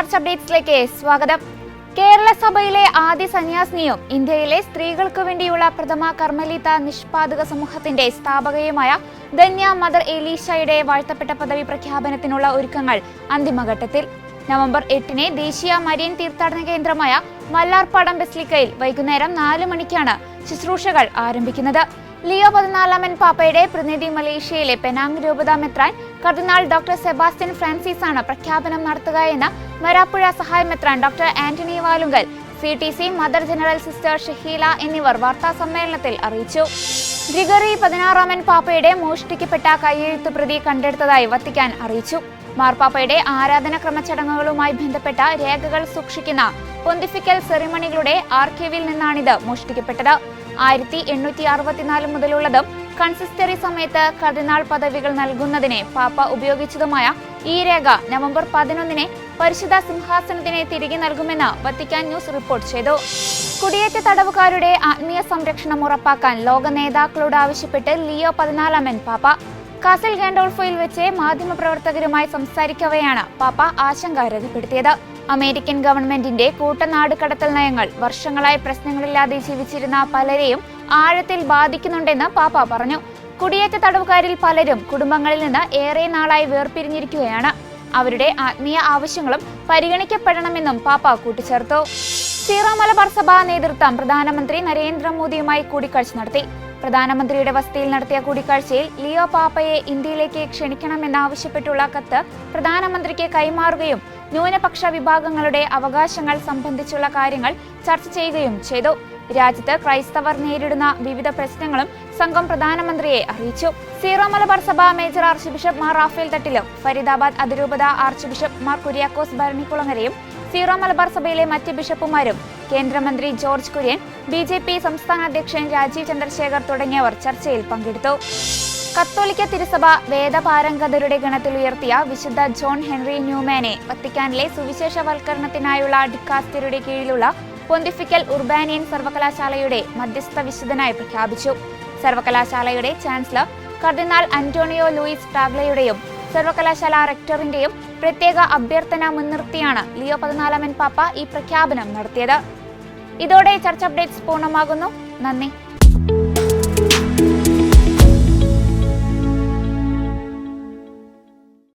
അപ്ഡേറ്റ്സിലേക്ക് സ്വാഗതം. കേരള സഭയിലെ ആദ്യ സന്യാസിനിയും ഇന്ത്യയിലെ സ്ത്രീകൾക്ക് വേണ്ടിയുള്ള പ്രഥമ കർമ്മലീത നിഷ്പാദക സമൂഹത്തിന്റെ സ്ഥാപകയുമായ ധന്യ മദർ എലീഷയുടെ വാഴ്ത്തപ്പെട്ട പദവി പ്രഖ്യാപനത്തിനുള്ള ഒരുക്കങ്ങൾ അന്തിമഘട്ടത്തിൽ. നവംബർ എട്ടിന് ദേശീയ മരിയൻ തീർത്ഥാടന കേന്ദ്രമായ മല്ലാർപ്പാടം ബെസ്ലിക്കയിൽ വൈകുന്നേരം നാല് മണിക്കാണ് ശുശ്രൂഷകൾ ആരംഭിക്കുന്നത്. ലിയോ പതിനാലാമൻ പാപ്പയുടെ പ്രതിനിധി മലേഷ്യയിലെ പെനാങ് രൂപതാ മെത്രാൻ കർദിനാൾ ഡോക്ടർ സെബാസ്റ്റ്യൻ ഫ്രാൻസിസ് ആണ് പ്രഖ്യാപനം നടത്തുക എന്ന് മരാപ്പുഴ സഹായ മെത്രാൻ doctor Antony Valungal C T C mother general sister Shaheela എന്നിവർ വാർത്താ സമ്മേളനത്തിൽ അറിയിച്ചു. ഗ്രിഗറി പതിനാറാമൻ പാപ്പയുടെ മോഷ്ടിക്കപ്പെട്ട കയ്യെഴുത്ത് പ്രതി കണ്ടെടുത്തതായി വത്തിക്കാൻ അറിയിച്ചു. മാർപ്പാപ്പയുടെ ആരാധനക്രമ ചടങ്ങുകളുമായി ബന്ധപ്പെട്ട രേഖകൾ സൂക്ഷിക്കുന്ന പൊന്തിഫിക്കൽ സെറിമണികളുടെ ആർക്കൈവിൽ നിന്നാണിത് മോഷ്ടിക്കപ്പെട്ടത്. ആയിരത്തി എണ്ണൂറ്റി അറുപത്തിനാല് മുതലുള്ളതും കൺസിസ്റ്ററി സമയത്ത് കർദിനാൾ പദവികൾ നൽകുന്നതിനെ പാപ്പ ഉപയോഗിച്ചതുമായ ഈ രേഖ നവംബർ പതിനൊന്നിന് പരിശുദ്ധ സിംഹാസനത്തിന് തിരികെ നൽകുമെന്ന് വത്തിക്കാൻ ന്യൂസ് റിപ്പോർട്ട് ചെയ്തു. കുടിയേറ്റ തടവുകാരുടെ ആത്മീയ സംരക്ഷണം ഉറപ്പാക്കാൻ ലോക നേതാക്കളോട് ആവശ്യപ്പെട്ട് ലിയോ പതിനാലാമൻ പാപ്പ. കാസിൽ ഗാൻഡോൾഫോയിൽ വെച്ച് മാധ്യമപ്രവർത്തകരുമായി സംസാരിക്കവെയാണ് പാപ്പ ആശങ്ക രേഖപ്പെടുത്തിയത്. അമേരിക്കൻ ഗവൺമെന്റിന്റെ കൂട്ടനാട് കടത്തൽ നയങ്ങൾ വർഷങ്ങളായി പ്രശ്നങ്ങളില്ലാതെ ജീവിച്ചിരുന്ന പലരെയും ആഴത്തിൽ ബാധിക്കുന്നുണ്ടെന്ന് പാപ്പ പറഞ്ഞു. കുടിയേറ്റ തടവുകാരിൽ പലരും കുടുംബങ്ങളിൽ നിന്ന് ഏറെ നാളായി വേർപിരിഞ്ഞിരിക്കുകയാണ്. അവരുടെ ആത്മീയ ആവശ്യങ്ങളും പരിഗണിക്കപ്പെടണമെന്നും പാപ്പ കൂട്ടിച്ചേർത്തു. സീറോ മലബാർ സഭാ നേതൃത്വം പ്രധാനമന്ത്രി നരേന്ദ്രമോദിയുമായി കൂടിക്കാഴ്ച നടത്തി. പ്രധാനമന്ത്രിയുടെ വസതിയിൽ നടത്തിയ കൂടിക്കാഴ്ചയിൽ ലിയോ പാപ്പയെ ഇന്ത്യയിലേക്ക് ക്ഷണിക്കണമെന്നാവശ്യപ്പെട്ടുള്ള കത്ത് പ്രധാനമന്ത്രിക്ക് കൈമാറുകയും ന്യൂനപക്ഷ വിഭാഗങ്ങളുടെ അവകാശങ്ങൾ സംബന്ധിച്ചുള്ള കാര്യങ്ങൾ ചർച്ച ചെയ്യുകയും ചെയ്തു. രാജ്യത്ത് ക്രൈസ്തവർ നേരിടുന്ന വിവിധ പ്രശ്നങ്ങളും സംഘം പ്രധാനമന്ത്രിയെ അറിയിച്ചു. സീറോ മലബാർ സഭ major archbishop Mar Raphael തട്ടിലും ഫരീദാബാദ് അതിരൂപത ആർച്ച് ബിഷപ്പ് മാർ കുര്യാക്കോസ് ഭരണിക്കുളങ്ങരയും സീറോ മലബാർ സഭയിലെ മറ്റ് ബിഷപ്പുമാരും കേന്ദ്രമന്ത്രി George Kurian B J P സംസ്ഥാന അധ്യക്ഷൻ രാജീവ് ചന്ദ്രശേഖർ തുടങ്ങിയവർ ചർച്ചയിൽ പങ്കെടുത്തു. കത്തോലിക്ക തിരുസഭ വേദപാരംഗതരുടെ ഗണത്തിൽ ഉയർത്തിയ വിശുദ്ധ ജോൺ ഹെൻറി ന്യൂമാനെ വത്തിക്കാനിലെ സുവിശേഷവൽക്കരണത്തിനായുള്ള ഡിക്കാസ്റ്ററുടെ കീഴിലുള്ള പൊന്തിഫിക്കൽ ഉർബാനിയൻ സർവകലാശാലയുടെ മധ്യസ്ഥ വിശുദ്ധനായി പ്രഖ്യാപിച്ചു. സർവകലാശാലയുടെ ചാൻസലർ കർദിനാൾ അന്റോണിയോ ലൂയിസ് ടാഗ്ലയുടെയും സർവകലാശാല റെക്ടറിന്റെയും പ്രത്യേക അഭ്യർത്ഥന മുൻനിർത്തിയാണ് ലിയോ പതിനാലാമൻ പാപ്പ ഈ പ്രഖ്യാപനം നടത്തിയത്. ഇതോടെ ചർച്ച അപ്ഡേറ്റ്സ് പൂർണമാകുന്നു. നന്ദി.